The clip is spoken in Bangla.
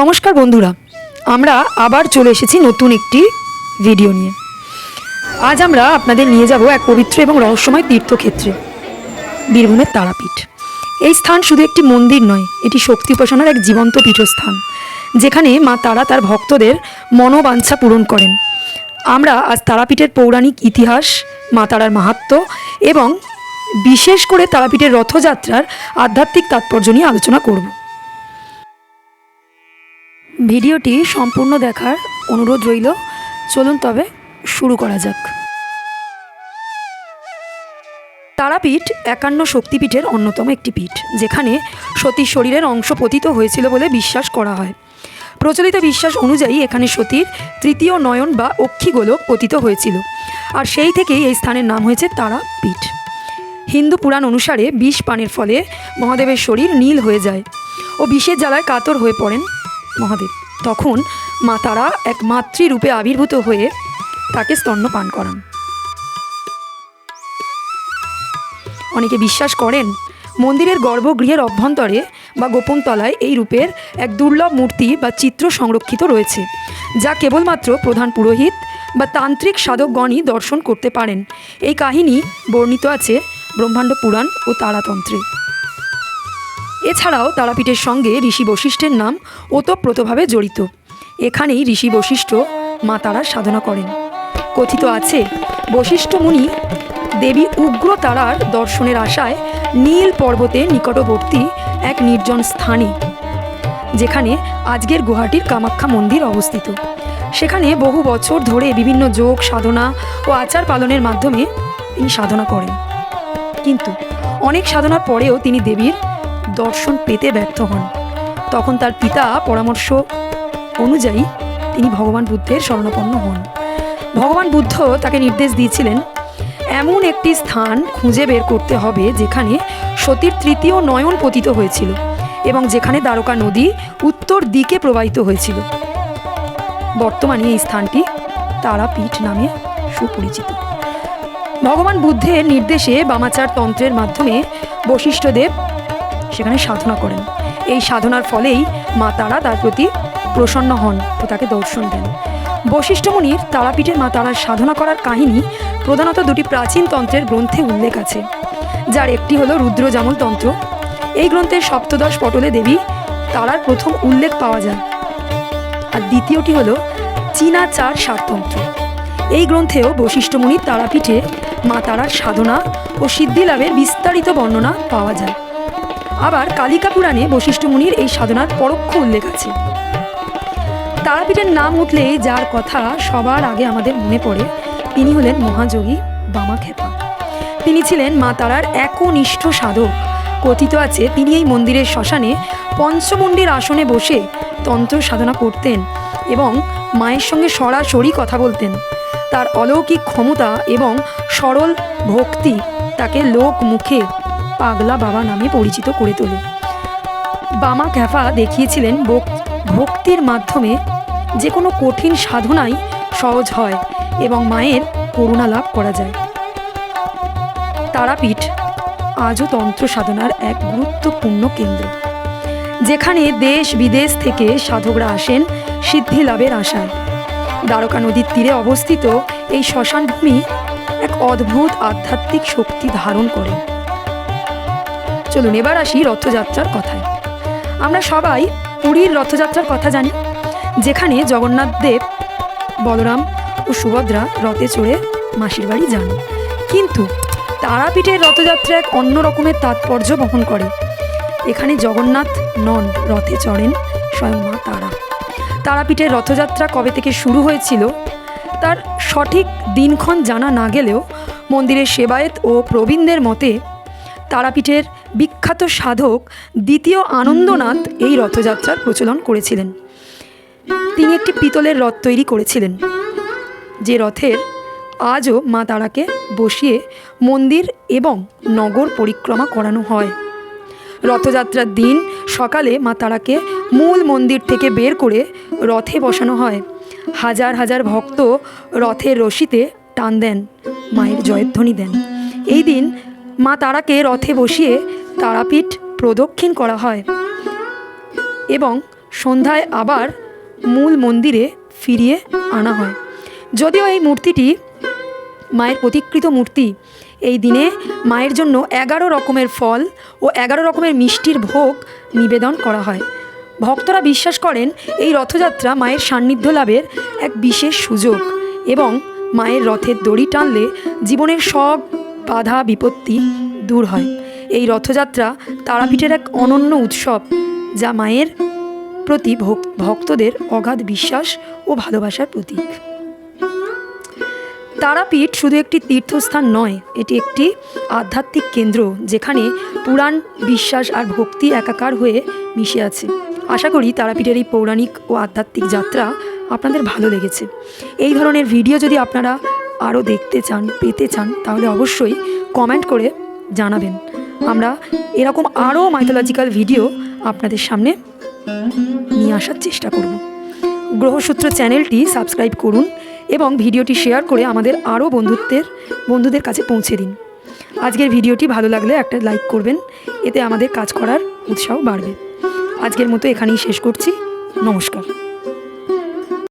নমস্কার বন্ধুরা, আমরা আবার চলে এসেছি নতুন একটি ভিডিও নিয়ে। আজ আমরা আপনাদের নিয়ে যাব এক পবিত্র এবং রহস্যময় তীর্থক্ষেত্রে, বীরভূমের তারাপীঠ। এই স্থান শুধু একটি মন্দির নয়, এটি শক্তি উপাসনার এক জীবন্ত পীঠস্থান, যেখানে মা তারা তার ভক্তদের মনোবাঞ্ছা পূরণ করেন। আমরা আজ তারাপীঠের পৌরাণিক ইতিহাস, মা তারার মাহাত্ম্য এবং বিশেষ করে তারাপীঠের রথযাত্রার আধ্যাত্মিক তাৎপর্য নিয়ে আলোচনা করব। ভিডিওটি সম্পূর্ণ দেখার অনুরোধ রইল। চলুন তবে শুরু করা যাক। তারাপীঠ একান্ন শক্তিপীঠের অন্যতম একটি পীঠ, যেখানে সতীর শরীরের অংশ পতিত হয়েছিল বলে বিশ্বাস করা হয়। প্রচলিত বিশ্বাস অনুযায়ী এখানে সতীর তৃতীয় নয়ন বা অক্ষিগোলক পতিত হয়েছিল, আর সেই থেকেই এই স্থানের নাম হয়েছে তারাপীঠ। হিন্দু পুরাণ অনুসারে বিষ পানের ফলে মহাদেবের শরীর নীল হয়ে যায় ও বিষের জ্বালায় কাতর হয়ে পড়েন। মহাদেব। তখন মা তারা এক মাতৃরূপে আবির্ভূত হয়ে তাকে স্তন্য পান করান। অনেকে বিশ্বাস করেন, মন্দিরের গর্ভগৃহের অভ্যন্তরে বা গোপন তলায় এই রূপের এক দুর্লভ মূর্তি বা চিত্র সংরক্ষিত রয়েছে, যা কেবলমাত্র প্রধান পুরোহিত বা তান্ত্রিক সাধকগণই দর্শন করতে পারেন। এই কাহিনী বর্ণিত আছে ব্রহ্মাণ্ড পুরাণ ও তারাতন্ত্রে। এছাড়াও তারাপীঠের সঙ্গে ঋষি বশিষ্ঠের নাম ওতপ্রোতভাবে জড়িত। এখানেই ঋষি বশিষ্ঠ মা তারা সাধনা করেন। কথিত আছে, বশিষ্ঠ মুনি দেবী উগ্র তারার দর্শনের আশায় নীল পর্বতের নিকটবর্তী এক নির্জন স্থানে, যেখানে আজকের গুয়াহাটির কামাখ্যা মন্দির অবস্থিত। সেখানে বহু বছর ধরে বিভিন্ন যোগ, সাধনা ও আচার পালনের মাধ্যমে তিনি সাধনা করেন। কিন্তু অনেক সাধনার পরেও তিনি দেবীর দর্শন পেতে ব্যর্থ হন। তখন তার পিতা পরামর্শ অনুযায়ী তিনি ভগবান বুদ্ধের শরণাপন্ন হন। ভগবান বুদ্ধ তাকে নির্দেশ দিয়েছিলেন, এমন একটি স্থান খুঁজে বের করতে হবে যেখানে সতীর তৃতীয় নয়ন পতিত হয়েছিল এবং যেখানে দ্বারকা নদী উত্তর দিকে প্রবাহিত হয়েছিল। বর্তমানে এই স্থানটি তারাপীঠ নামে সুপরিচিত। ভগবান বুদ্ধের নির্দেশে বামাচার তন্ত্রের মাধ্যমে বশিষ্ঠদেব সেখানে সাধনা করেন। এই সাধনার ফলেই মা তারা তার প্রতি প্রসন্ন হন ও তাকে দর্শন দেন। বশিষ্ঠ মুনির তারাপীঠের মা তারার সাধনা করার কাহিনী প্রধানত দুটি প্রাচীন তন্ত্রের গ্রন্থে উল্লেখ আছে। যার একটি হলো রুদ্রজামল তন্ত্র। এই গ্রন্থের সপ্তদশ পটলে দেবী তারার প্রথম উল্লেখ পাওয়া যায়। আর দ্বিতীয়টি হলো চীনা চার সারতন্ত্র এই গ্রন্থেও বশিষ্ঠমুনির তারাপীঠে মা তারার সাধনা ও সিদ্ধি লাভের বিস্তারিত বর্ণনা পাওয়া যায়। আবার কালিকা পুরাণে বশিষ্ঠ মুনির এই সাধনার পরোক্ষ উল্লেখ আছে। তারাপীঠের নাম উঠলেই যার কথা সবার আগে আমাদের মনে পড়ে, তিনি হলেন মহাযোগী বামা খেপা তিনি ছিলেন মা তারার একনিষ্ঠ সাধক। কথিত আছে, তিনি এই মন্দিরের শ্মশানে পঞ্চমুণ্ডির আসনে বসে তন্ত্র সাধনা করতেন এবং মায়ের সঙ্গে সরাসরি কথা বলতেন। তার অলৌকিক ক্ষমতা এবং সরল ভক্তি তাকে লোক মুখে পাগলা বাবা নামে পরিচিত করে তোলে। বামা ক্যাফা দেখিয়েছিলেন ভক্তির মাধ্যমে যে কোনো কঠিন সাধনাই সহজ হয় এবং মায়ের করুণা লাভ করা যায়। তারাপীঠ আজও তন্ত্র সাধনার এক গুরুত্বপূর্ণ কেন্দ্র। যেখানে দেশ বিদেশ থেকে সাধকরা আসেন সিদ্ধি লাভের আশায়। দ্বারকা নদীর তীরে অবস্থিত এই শ্মশানভূমি এক অদ্ভুত আধ্যাত্মিক শক্তি ধারণ করে। চলুন, এবার আসি রথযাত্রার কথায়। আমরা সবাই পুরীর রথযাত্রার কথা জানি, যেখানে জগন্নাথ দেব, বলরাম ও সুভদ্রা রথে চড়ে মাসির বাড়ি যান। কিন্তু তারাপীঠের রথযাত্রা এক অন্য রকমের তাৎপর্য বহন করে। এখানে জগন্নাথ নন, রথে চড়েন স্বয়ং মা তারা। তারাপীঠের রথযাত্রা কবে থেকে শুরু হয়েছিল, তার সঠিক দিনক্ষণ জানা না গেলেও মন্দিরের সেবায়েত ও প্রবীণদের মতে তারাপীঠের বিখ্যাত সাধক দ্বিতীয় আনন্দনাথ এই রথযাত্রার প্রচলন করেছিলেন। তিনি একটি পিতলের রথ তৈরি করেছিলেন। যে রথের আজও মা তারাকে বসিয়ে মন্দির এবং নগর পরিক্রমা করানো হয়। রথযাত্রার দিন সকালে মা তারাকে মূল মন্দির থেকে বের করে রথে বসানো হয়। হাজার হাজার ভক্ত রথের রশিতে টান দেন, মায়ের জয়ধ্বনি দেন। এই দিন মা তারাকে রথে বসিয়ে তারাপীঠ প্রদক্ষিণ করা হয় এবং সন্ধ্যায় আবার মূল মন্দিরে ফিরিয়ে আনা হয়। যদিও এই মূর্তিটি মায়ের প্রতিকৃত মূর্তি, এই দিনে মায়ের জন্য এগারো রকমের ফল ও এগারো রকমের মিষ্টির ভোগ নিবেদন করা হয়। ভক্তরা বিশ্বাস করেন এই রথযাত্রা মায়ের সান্নিধ্য লাভের এক বিশেষ সুযোগ এবং মায়ের রথের দড়ি টানলে জীবনের সব বাধা বিপত্তি দূর হয়। এই রথযাত্রা তারাপীঠের এক অনন্য উৎসব, যা মায়ের প্রতি ভক্তদের অগাধ বিশ্বাস ও ভালোবাসার প্রতীক। তারাপীঠ শুধু একটি তীর্থস্থান নয়, এটি একটি আধ্যাত্মিক কেন্দ্র, যেখানে পুরাণ, বিশ্বাস আর ভক্তি একাকার হয়ে মিশে আছে। আশা করি তারাপীঠের এই পৌরাণিক ও আধ্যাত্মিক যাত্রা আপনাদের ভালো লেগেছে। এই ধরনের ভিডিও যদি আপনারা আরও দেখতে চান, পেতে চান, তাহলে অবশ্যই কমেন্ট করে জানাবেন। আমরা এরকম আরও মাইথোলজিক্যাল ভিডিও আপনাদের সামনে নিয়ে আসার চেষ্টা করব। গ্রহসূত্র চ্যানেলটি সাবস্ক্রাইব করুন এবং ভিডিওটি শেয়ার করে আমাদের আরও বন্ধুত্বের, বন্ধুদের কাছে পৌঁছে দিন। আজকের ভিডিওটি ভালো লাগলে একটা লাইক করবেন, এতে আমাদের কাজ করার উৎসাহ বাড়বে। আজকের মতো এখানেই শেষ করছি। নমস্কার।